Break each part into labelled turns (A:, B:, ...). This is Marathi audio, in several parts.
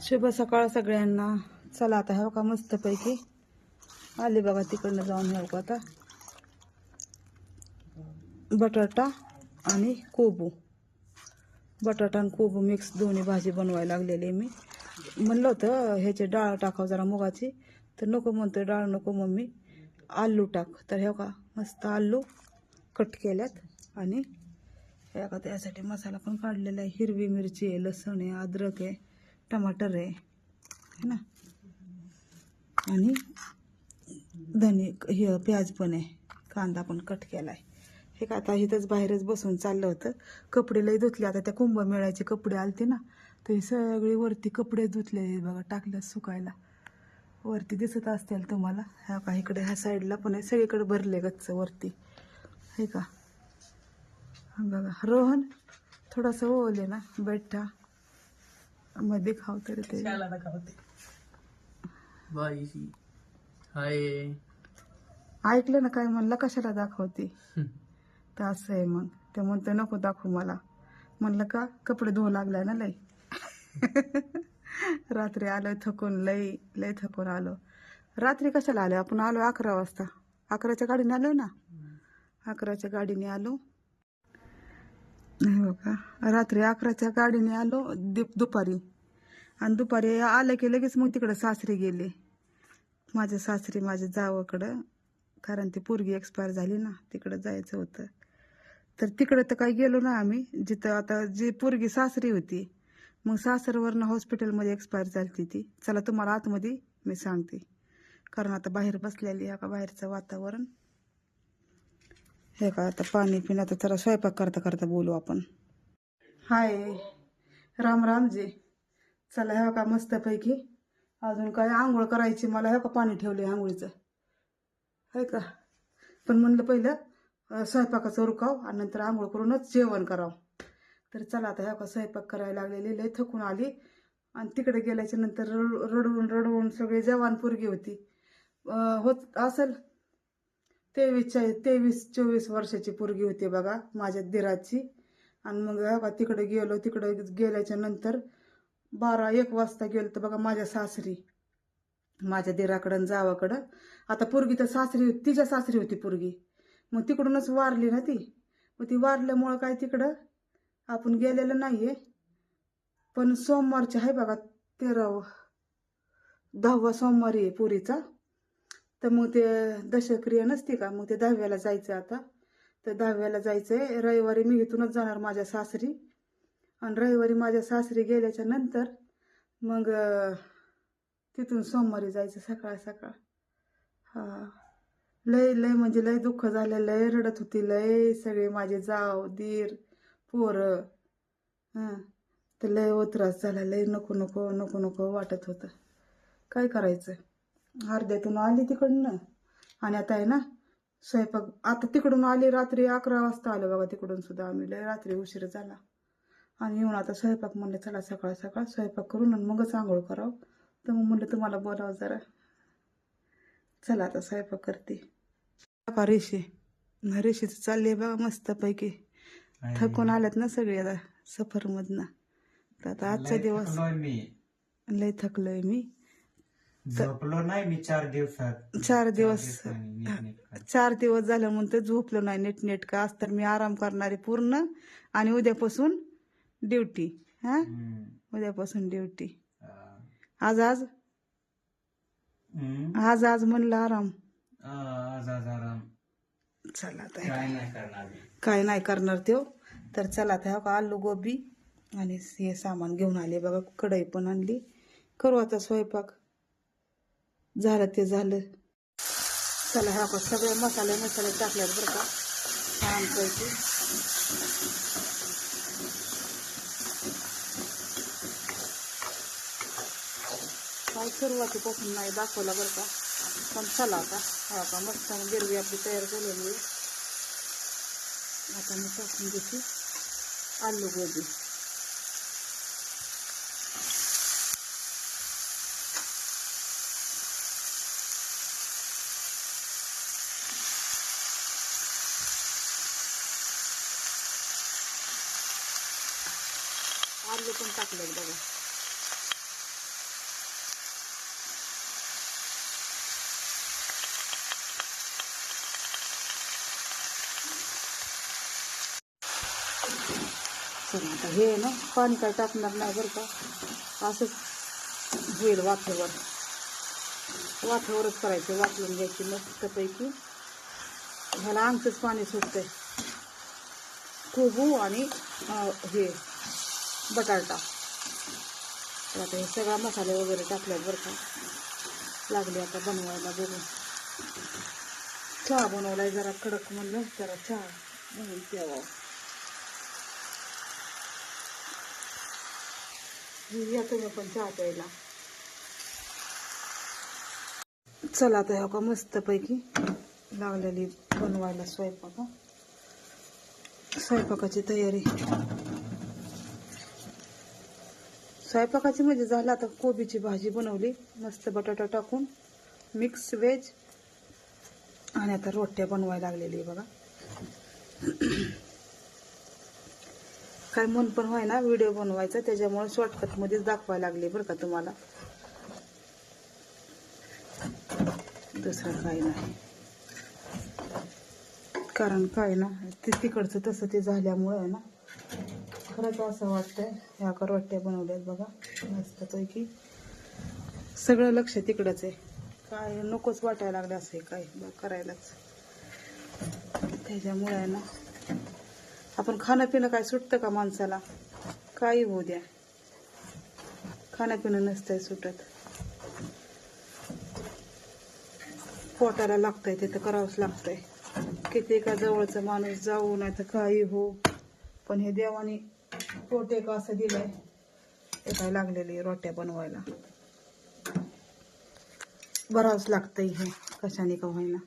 A: शुभ सकाळ सगळ्यांना. चला आता हो का मस्तपैकी. आले बघा तिकडनं जाऊन हो का आता. बटाटा आणि कोबू. बटाटा आणि कोबू मिक्स दोन्ही भाजी बनवायला लागलेली आहे मी. म्हणलं होतं ह्याची डाळ टाकावं जरा मुगाची. तर नको म्हणतो डाळ नको मम्मी. आलू टाक. तर हे का मस्त आलू कट केल्यात. आणि हे का त्यासाठी मसाला पण काढलेला आहे. हिरवी मिरची आहे लसूण आहे अद्रक आहे. टमाटर आहे है ना? आणि धने हे प्याज पण आहे कांदा पण कट केला आहे हे का आता इथंच बाहेरच बसून चाललं होतं. कपडे लई धुतले आता त्या कुंभमेळ्याचे कपडे आलते ना तर हे सगळे वरती कपडे धुतले बघा टाकले सुकायला. वरती दिसत असतील तुम्हाला. ह्या का इकडे ह्या साईडला पण आहे सगळीकडे भरले गच्च वरती. हे का? बघा रोहन थोडासा ओले ना बैठा. मध्ये खाव तरी ते.
B: त्याला दाखवते बाईशी हाय.
A: ऐकलं ना काय म्हणलं? कशाला दाखवते? तर असं आहे मग. ते म्हणतं नको दाखवू मला. म्हणलं का? कपडे धुवू लागलाय ना लई. रात्री आलोय थकून लई लई थकून आलो. रात्री कशाला आलो आपण आलो अकरा वाजता. अकराच्या गाडीने आलो ना? अकराच्या गाडीने आलो. नाही हो का? रात्री अकराच्या गाडीने आलो दीप दुपारी. आणि दुपारी आलं की लगेच मग तिकडं सासरी गेले. माझ्या सासरी माझ्या जावाकडं कारण ती पोरगी एक्सपायर झाली ना तिकडं जायचं होतं. तर तिकडं तर काही गेलो ना आम्ही जिथं आता जी पोरगी सासरी होती मग सासरवरनं हॉस्पिटलमध्ये एक्सपायर झाली ती. चला तुम्हाला आतमध्ये मी सांगते. कारण आता बाहेर बसलेली आहे का बाहेरचं वातावरण. हे का आता पाणी पिणं तर जरा स्वयंपाक करता करता बोलू आपण. हाय राम रामजी. चला हे का मस्तपैकी अजून काय आंघोळ करायची मला हे का पाणी ठेवले आंघोळीचं. आहे का? पण म्हणलं पहिलं स्वयंपाकाचं रुकाव आणि नंतर आंघोळ करूनच जेवण करावं. तर चला आता ह्या का स्वयंपाक करायला लागलेली लय थकून आली. आणि तिकडे गेल्याच्यानंतर रड- रडवून रडवून सगळे जवान पोरगी होती. होत असेल? तेवीस तेवीस चोवीस वर्षाची पोरगी होती बघा माझ्या दिराची. आणि मग तिकडे गेलो तिकडे गेल्याच्यानंतर बारा एक वाजता गेलो तर बघा माझ्या सासरी. माझ्या दिराकडं जावाकडं. आता पोरगी तर सासरी होती तिच्या सासरी होती पोरगी. मग तिकडूनच वारली ना ती. मग ती वारल्यामुळं काय तिकडं? आपण गेलेलं नाहीये. पण सोमवारचे आहे बघा तेरावा दहावा सोमवारी आहे पुरीचा. तर मग ते दशक्रिया नसते का? मग ते दहाव्याला जायचं आता. तर दहाव्याला जायचंय. रविवारी मी इथूनच जाणार माझ्या सासरी. आणि रविवारी माझ्या सासरी गेल्याच्यानंतर मग तिथून सोमवारी जायचं सकाळ सकाळ. हा. लय लय म्हणजे लय दुःख झालं. लय रडत होती. लय सगळे माझे जाव दीर पोरं. हां. तर लय त्रास झाला. लय नको नको नको नको वाटत होतं. काय करायचं? अर्ध्यातून आली तिकडनं. आणि आता आहे ना स्वयंपाक आता तिकडून आली रात्री अकरा वाजता आलो बघा तिकडून सुद्धा. आम्ही लय रात्री उशीर झाला. आणि येऊन आता स्वयंपाक म्हणलं चला सकाळ सकाळ स्वयंपाक करून आणि मगच आंघोळ करावं. तर मग म्हणलं तुम्हाला बोलावं जरा. चला आता स्वयंपाक करते. का रेशी रेशीचं चालली बघा मस्तपैकी. थकून आल्यात ना सगळे आता सफरमधनं. तर आता आजचा दिवस. लय थकलोय मी.
B: झोपलो नाही मी चार दिवसात.
A: चार दिवस. चार दिवस झालं म्हणतो झोपलो नाही नीटनेटकं. आज तर मी आराम करणारे पूर्ण. आणि उद्यापासून ड्युटी. हा. उद्यापासून ड्युटी. आज आज?
B: हम्म.
A: आज आज म्हणलं आराम.
B: आज आज आराम.
A: चला आता
B: काय नाही करणार मी.
A: काय नाही करणार त्यो. तर चला आता का आलू गोबी आणि हे सामान घेऊन आले. बघा कढई पण आणली. करू आता स्वयंपाक. झालं ते झालं. चला ह्या सगळे मसाले मसाले टाकल्यात बरं का. छानपैकी काय सुरुवातीपासून नाही दाखवला बरं का. पण चला आता हा का मस्त गिरवी आपली तयार केलेली आहे. आता मी टाकून घेते आलू गोबी. आपल्याला बघा. आता हे ना पाणी काय टाकणार नाही बरं का. असंच होईल वाफेवर. वाफेवरच करायचं वाफलून घ्यायची मस्तपैकी. ह्याला आमचंच पाणी सुटतंय. कोबू आणि हे बटाटा. तर आता हे सगळा मसाले वगैरे टाकल्यात बरं का. लागले आता बनवायला बघून. चहा बनवलाय जरा कडक म्हणलं जरा चहा म्हणून प्यावा. या तुम्ही पण चहा प्यायला. चला आता ह्या का मस्तपैकी लागलेली बनवायला स्वयंपाक. स्वयंपाकाची तयारी. स्वयंपाकाची म्हणजे झालं. आता कोबीची भाजी बनवली. मस्त बटाटा टाकून मिक्स व्हेज आणि आता रोट्या बनवायला लागलेली आहे बघा. काय मन पण व्हाय ना व्हिडिओ बनवायचा. त्याच्यामुळे शॉर्टकटमध्येच दाखवायला लागले बरं का तुम्हाला. दुसरं काही नाही. कारण काय ना ते तिकडचं तसं ते झाल्यामुळं आहे ना. खरंच असं वाटतंय. ह्या करवट्ट्या बनवल्यात बघा. मस्तपैकी सगळं लक्ष तिकडंच आहे. काय नकोच वाटायला लागलं असं आहे काय? करायलाच. त्याच्यामुळे आहे ना आपण खाणं पिणं काय सुटतं का माणसाला? काही होऊ द्या. खाणं पिणं नसतंय सुटत. पोटाला लागतंय ते तर करावंच लागतंय. किती का जवळचा माणूस जाऊ नाही तर काही हो. पण हे देवाने पोट एक असं दिलंय. ते काय लागलेली रोट्या बनवायला. बरावंच लागतंय हे कशाने का व्हायला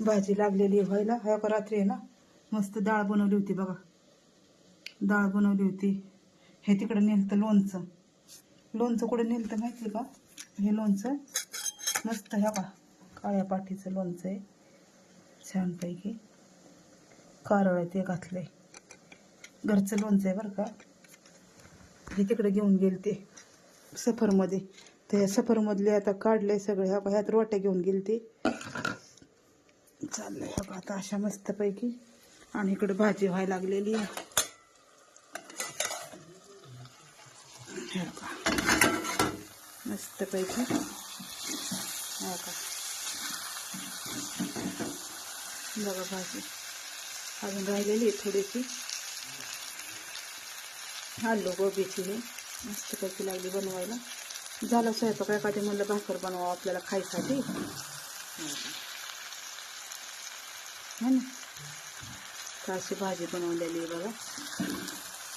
A: भाजी लागलेली व्हायला. ह्या का रात्री आहे ना मस्त डाळ बनवली होती बघा. डाळ बनवली होती. हे तिकडं नेलतं लोणचं. लोणचं कुठे नेलतं माहिती का? हे लोणचं मस्त ह्या का काळ्या पाठीचं लोणचं आहे. छानपैकी. कारळ आहे ते घातलंय. घरचं लोणचं आहे बरं का. हे तिकडे घेऊन गेले ते सफरमध्ये. ते सफरमधले आता काढले सगळे. ह्या ह्यात रोट्या घेऊन गेले ते. चाललंय बघा आता अशा मस्तपैकी. आणि इकडे भाजी व्हायला लागलेली आहे. हे बघा. मस्तपैकी. हो का बघा भाजी. अजून राहिलेली आहे थोडीशी. आलू गोबीची हे मस्तपैकी लागली बनवायला. झालं स्वयंपाक. एखादी म्हणलं भाकर बनवावं आपल्याला खायसाठी. हो ना. तर अशी भाजी बनवलेली आहे बघा.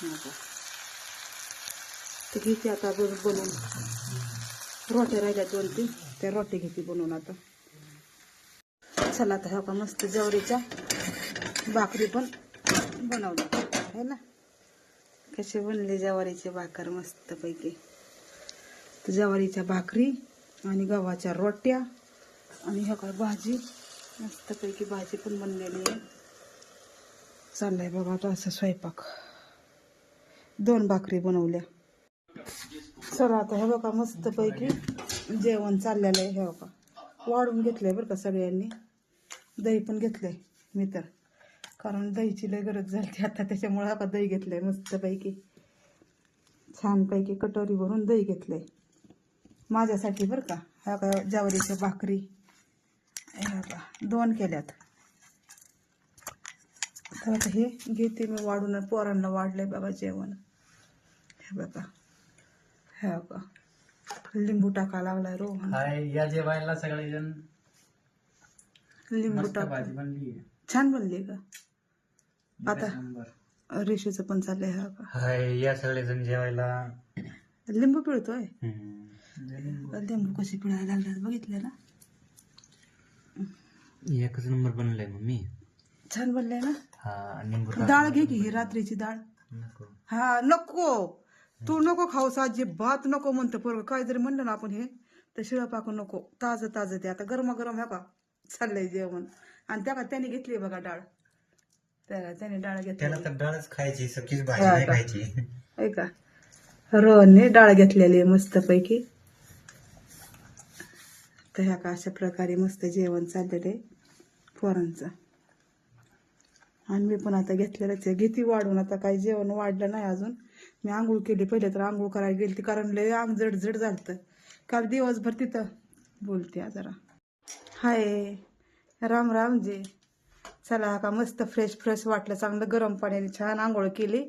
A: ती का. घेते आता बन बनवून. रोट्या राहिल्या दोन तीन. त्या रोटी घेते बनवून आता. चला आता ह्या का मस्त जवळीच्या. भाकरी पण बनवली. आहे ना? कसे बनले जवारीचे भाकर मस्तपैकी. तर भाकरी आणि गव्हाच्या रोट्या आणि ह्या काय भाजी? मस्तपैकी भाजी पण बनलेली आहे. चाललंय बघा आता असं स्वयंपाक. दोन भाकरी बनवल्या. सर आता हे बघा मस्तपैकी जेवण चाललेलं आहे हे बघा. वाढून घेतलंय बरं का सगळ्यांनी. दही पण घेतलंय मी तर. कारण दहीची लय गरज झाली आता त्याच्यामुळे आता दही घेतलंय मस्तपैकी. छानपैकी कटोरी भरून दही घेतलंय. माझ्यासाठी बरं का. ह्या का ज्वारीच्या भाकरी. ह्या का दोन केल्यात. तर आता हे घेते मी वाढून. पोरांना वाढलंय बघा जेवण. हे बघा. हे बघा. लिंबू टाका लागलाय रोहन.
B: हाय या जेवायला सगळेजण.
A: लिंबू टाका.
B: भाजी बनली आहे.
A: छान बनली का? आता-. रेशीचं पण चाललंय हा का?
B: हाय या सगळेजण जेवायला.
A: लिंबू पिळतोय. लिंबू कशी पिळायला लागल्यात बघितले ना?
B: एकच नंबर बनलाय मम्मी
A: छान बनलंय ना?
B: हा निंबू
A: डाळ घे की ही रात्रीची डाळ.
B: नको.
A: हा नको. तू नको खाऊस अजिबात नको म्हणतो पोरग. काय जरी म्हणलं ना आपण हे तर शिळं पाकू नको. ताजं ताजं ते. आता गरमा गरम ह्या का चाललंय जेवण. आणि त्या का त्याने घेतली बघा डाळ. त्या त्याने डाळ
B: त्याला
A: घेतली
B: तर डाळच खायची सकीच भाजी
A: हा
B: नाही
A: का?
B: खायची.
A: ऐका रोहनने डाळ घेतलेली आहे मस्तपैकी. तर ह्या का अशा प्रकारे मस्त जेवण चाललेलं आहे पोरांचं. आणि मी पण आता घेतलेलंच आहे. घेती वाढून आता काही जेवण वाढलं नाही अजून. मी आंघोळ केली पहिले तर आंघोळ करायला गेली कारण लय अंग जड जड झालं काल दिवसभर तिथं. बोलते जरा. हाय राम राम जी. चला का मस्त फ्रेश फ्रेश वाटलं. चांगलं गरम पाण्याने छान आंघोळ केली.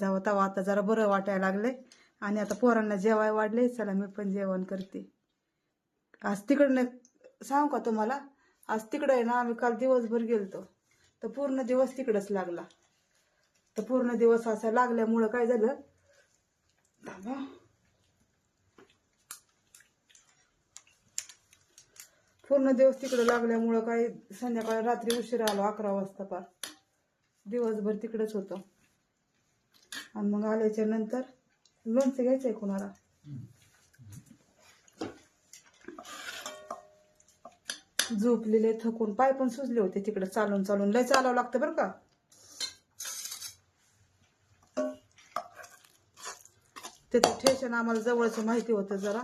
A: जावं तवा आता जरा बरं वाटायला लागले आणि आता पोरांना जेवाय वाढले चला मी पण जेवण करते. आज तिकडनं सांगू का तुम्हाला? आज तिकडं आहे ना आम्ही काल दिवसभर गेलतो. तर पूर्ण दिवस तिकडंच लागला. तर पूर्ण दिवस असा लागल्यामुळं काय झालं? पूर्ण दिवस तिकडं लागल्यामुळं काय संध्याकाळी रात्री उशीर आलो अकरा वाजता पार. दिवसभर तिकडेच होतो. आणि मग आल्याच्यानंतर लोणचं घ्यायचंय कोणाला? झोपलेले थकून पाय पण सुजले होते तिकडे चालून चालून. लय चालावं लागतं बरं का? तिथं स्टेशन आम्हाला जवळचं माहिती होतं जरा.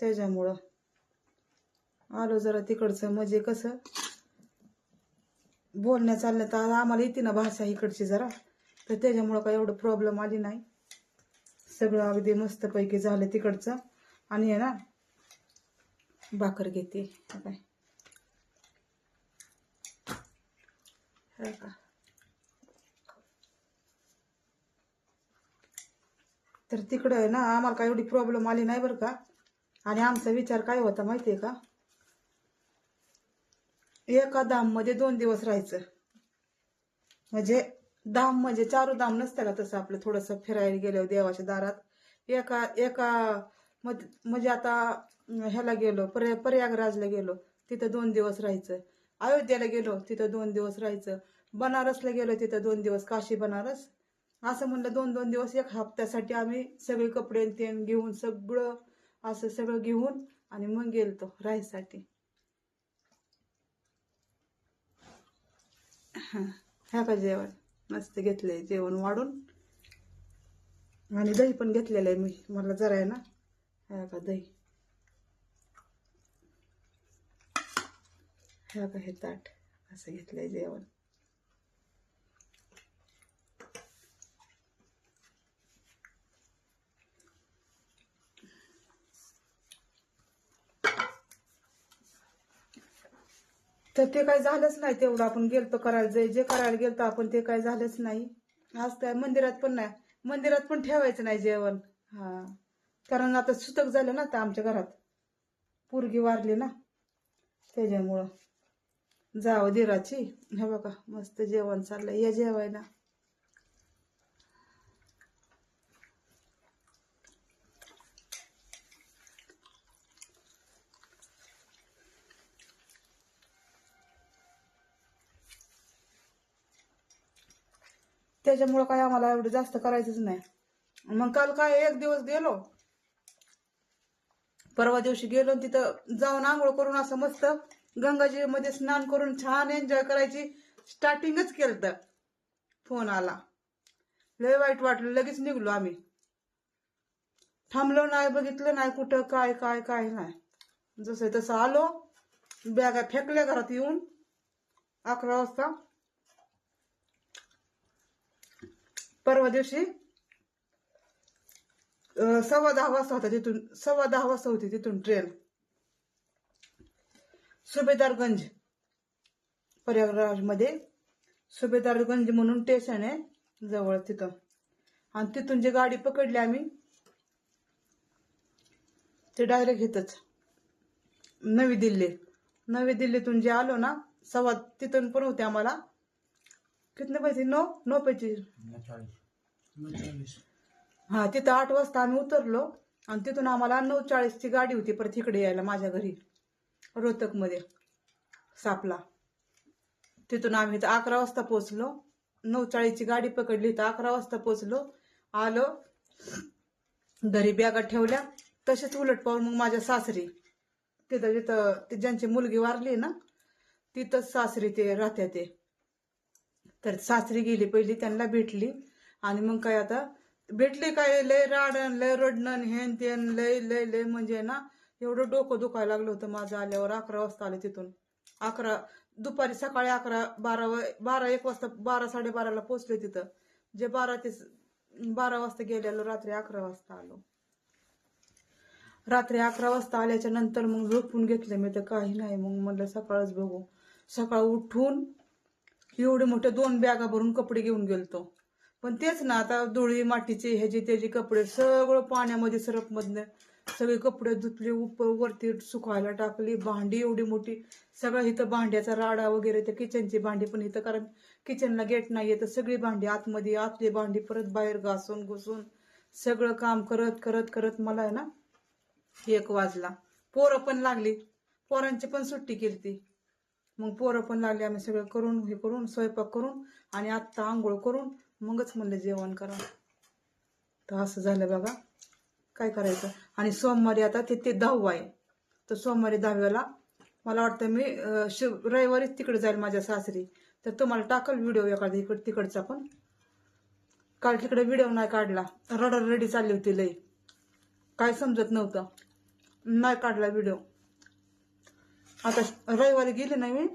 A: त्याच्यामुळं. आलो जरा तिकडचं म्हणजे कसं? बोलण्या चालण्यात तर आम्हाला येते ना भाषा इकडची जरा. तर त्याच्यामुळं काही एवढं प्रॉब्लेम आली नाही. सगळं अगदी मस्तपैकी झालं तिकडचं. आणि आहे ना भाकर घेते. काय का तर तिकडं आहे ना आम्हाला काही एवढी प्रॉब्लेम आली नाही बरं का? आणि आमचा विचार काय होता माहिती आहे का? एका धाममध्ये दोन दिवस राहायचं. म्हणजे धाम म्हणजे चारू धाम नसतं का तसं आपलं थोडंसं फिरायला गेलो देवाच्या दारात. एका एका म्हणजे आता ह्याला गेलो पर्या प्रयागराजला गेलो तिथं दोन दिवस राहायचं. अयोध्येला गेलो तिथं दोन दिवस राहायचं. बनारसला गेलो तिथं दोन दिवस. काशी बनारस. असं म्हणलं दोन दोन दिवस एक हप्त्यासाठी आम्ही सगळे कपडे ते घेऊन सगळं असं सगळं घेऊन आणि मग गेलतो राहायसाठी. हा. ह्या का जेवण? मस्त घेतलंय जेवण वाढून. आणि दही पण घेतलेलं आहे मी. मला जरा आहे ना. ह्या का दही? ह्या का हे ताट. असं घेतलंय जेवण. तर ते काय झालंच नाही तेवढं. आपण गेलतो करायला जे जे करायला गेलतो आपण ते काय झालंच नाही. आज काय मंदिरात पण नाही. मंदिरात पण ठेवायचं नाही जेवण. हा. कारण आता सुतक झालं ना आता आमच्या घरात. पोरगी वारली ना. त्याच्यामुळं जावं दिराची. हे बघा मस्त जेवण चाललंय. या जेवायला. त्याच्यामुळं काय आम्हाला एवढं जास्त करायचंच नाही. मग काल काय एक दिवस गेलो. परवा दिवशी गेलो तिथं जाऊन आंघोळ करून असं मस्त गंगाजी मध्ये स्नान करून छान एन्जॉय करायची स्टार्टिंगच केलं तर फोन आला. लय वाईट वाटलं लगेच निघलो आम्ही. थांबलो नाही बघितलं नाही कुठं काय काय काय नाही. जसं तसं आलो बॅगा फेकल्या घरात येऊन अकरा वाजता परवा दिवशी सव्वा दहा वाजता होता तिथून सव्वा दहा वाजता होती तिथून ट्रेन सुभेदारगंज प्रयागराजमध्ये सुभेदारगंज म्हणून स्टेशन आहे जवळ तिथं. आणि तिथून जी गाडी पकडली आम्ही ते डायरेक्ट येतच नवी दिल्ली. नवी दिल्लीतून जे आलो ना सव्वा तिथून पण होते आम्हाला. कितने पैसे? नऊ नऊ पैसे. हा तिथं आठ वाजता आम्ही उतरलो आणि तिथून आम्हाला नऊ चाळीसची गाडी होती परत इकडे यायला माझ्या घरी रोहतकमध्ये सापला. तिथून आम्ही अकरा वाजता पोचलो नऊ चाळीसची गाडी पकडली तर अकरा वाजता पोचलो आलो घरी बॅगा ठेवल्या. तसेच उलट पाहून मग माझ्या सासरी तिथं तिथं ज्यांची मुलगी वारली ना तिथंच सासरी ते राहत्या ते. तर सासरी गेली पहिली त्यांना भेटली. आणि मग काय आता भेटले काय लय राडण लय रडणं हेन तेन लय लय लय म्हणजे ना एवढं डोकं दुखायला लागलं होतं माझं. आल्यावर अकरा वाजता आले तिथून. अकरा दुपारी सकाळी अकरा बारा बारा एक वाजता बारा साडेबाराला पोचले तिथं. जे बारा ते बारा वाजता गेलेलो रात्री अकरा वाजता आलो. रात्री अकरा वाजता आल्याच्यानंतर मग झोपून घेतलं मी तर काही नाही. मग म्हणलं सकाळच बघू. सकाळ उठून एवढे मोठे दोन बॅगा भरून कपडे घेऊन गेलतो. पण तेच ना आता धुळी मातीचे ह्याचे त्याचे कपडे सगळं पाण्यामध्ये सरपमधनं सगळे कपडे धुतले उप वरती सुकायला टाकली भांडी एवढी मोठी सगळं इथं भांड्याचा राडा वगैरे त्या किचनची भांडी पण इथं कारण किचनला गेट नाहीये तर सगळी भांडी आतमध्ये आतली भांडी परत बाहेर घासून घुसून सगळं काम करत करत करत मला आहे ना एक वाजला. पोरं पण लागली. पोरांची पण सुट्टी केली ती मग पोरं पण लागली आम्ही सगळं करून हे करून स्वयंपाक करून आणि आत्ता आंघोळ करून मगच म्हणलं जेवण करा. तर असं झालं बघा. काय करायचं? आणि सोमवारी आता तिथे दहावा आहे. तर सोमवारी दहाव्याला मला वाटतं मी शिव रविवारीच तिकडे जाईल माझ्या सासरी. तर तुम्हाला टाकल व्हिडिओ एखादा इकड तिकडचा पण. काल तिकडे व्हिडिओ नाही काढला. रडर रेडी चालली होती लई. काय समजत नव्हतं. नाही काढला व्हिडिओ. आता रविवारी गेले ना मी?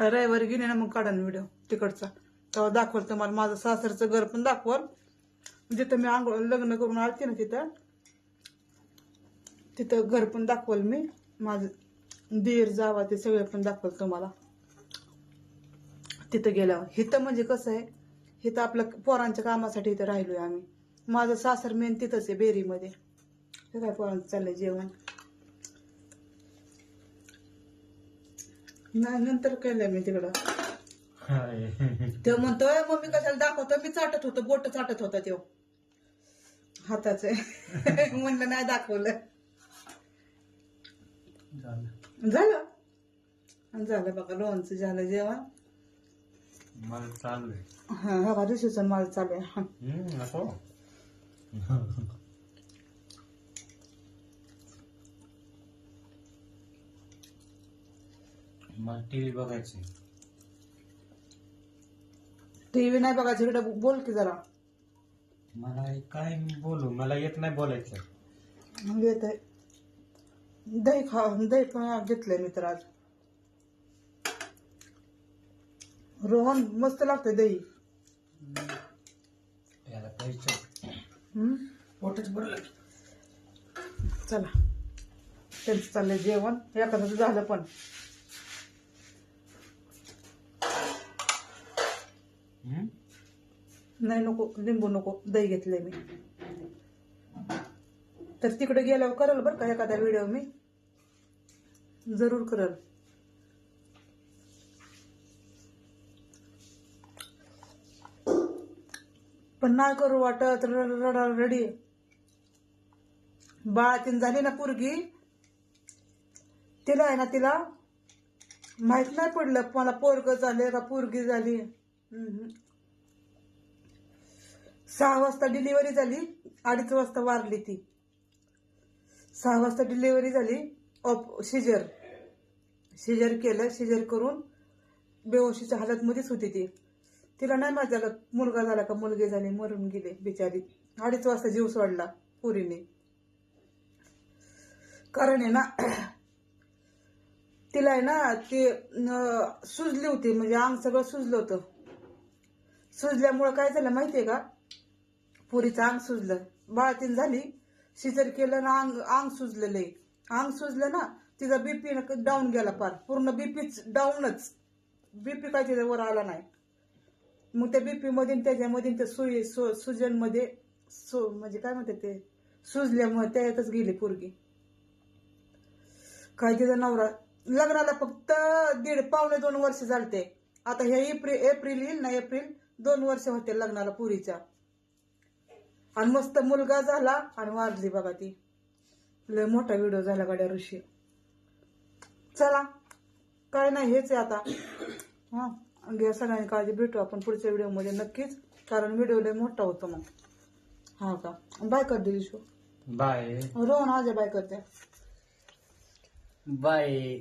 A: रविवारी गेले ना मग काढा व्हिडिओ. तिकडचा. तेव्हा दाखवल तुम्हाला माझं सासरचं घर पण दाखवल. जिथं मी आंघोळ लग्न करून आलते ना तिथं तिथं घर पण दाखवल मी. माझं दीर जावा ते सगळे पण दाखवल तुम्हाला. तिथं गेल्यावर. हिथं म्हणजे कसं आहे हिथं आपलं पोरांच्या कामासाठी इथं राहिलोय आम्ही. माझं सासर मेन तिथंच आहे बेरीमध्ये. हे काय पोरांचं चाललंय जेवण? नाही नंतर केलं मी तिकडं. तो म्हणतोय मम्मी कशाला दाखवतो मी चाटत होतो बोट चाटत होता तो हाताचे. म्हणलं नाही दाखवलं. झालं. झालं? बघा लोणचं झालं जेवण.
B: मला चालू आहे.
A: हा का ऋषीचं माल चालू आहे. हा.
B: मला टीव्ही बघायची
A: टीव्ही नाही बघायचं इकडे बोल की जरा.
B: मला काय मी बोलू? मला येत नाही बोलायचं.
A: मग येत दही खा दही पण घेतलंय मी तर आज. रोहन मस्त लागतंय दही.
B: याला पाहिजे
A: हम्म?
B: पोटच भरलं
A: चला. त्यांचं चाललंय जेवण. एखादं झालं पण. नाही नको. लिंबू नको. दही घेतलंय मी. तर तिकडे गेल्यावर करल बरं का एखादा व्हिडिओ मी? जरूर करल. पण नाही करू वाटत. रडा रडी. बाळातीन झाली ना पोरगी? तिला आहे ना तिला? माहीत नाही पडलं. मला पोरग झाले का पोरगी झाली? सहा वाजता डिलिव्हरी झाली अडीच वाजता वारली ती. सहा वाजता डिलिव्हरी झाली ऑप शिजर शिजर केलं शिजर करून बेहोशीच्या हालतमध्येच होती ती. तिला नाही माझ्या मुलगा झाला का मुलगी झाली मरून गेले बिचारी. अडीच वाजता जीव सोडला पुरीने. कारण आहे ना तिला आहे ना ती सुजली होती म्हणजे अंग सगळं सुजलं होतं. सुजल्यामुळं काय झालं माहितीये का? पुरीचं अंग सुजलं. बाळातील झाली. शिजर केलं ना अंग अंग सुजलेलं आहे अंग सुजलं ना तिचा बीपी डाऊन गेला पार पूर्ण बीपीच डाऊनच बीपी काय तिच्या वर आला नाही. मग त्या बीपी मध्ये त्याच्यामध्ये त्या सुई सु सुजनमध्ये सु म्हणजे काय म्हणते ते? सुजल्यामुळे त्याच्यातच गेली पोरगी. काय तिचा नवरा? लग्नाला फक्त दीड पावणे दोन वर्ष झालते. आता हे एप्रिल एप्रिल येईल ना एप्रिल दोन वर्ष होते लग्नाला पुरीच्या. आणि मस्त मुलगा झाला आणि वारली बघा ती. लय मोठा व्हिडिओ झाला गाड्या ऋषी. चला. काय नाही हेच आहे आता. हा घ्या सगळ्यांनी काळजी भेटू आपण पुढच्या व्हिडिओमध्ये नक्कीच. कारण व्हिडिओ लय मोठा होतो मग. हा का? बाय कर दे विश्व
B: बाय
A: रोहन आज बाय करते.
B: बाय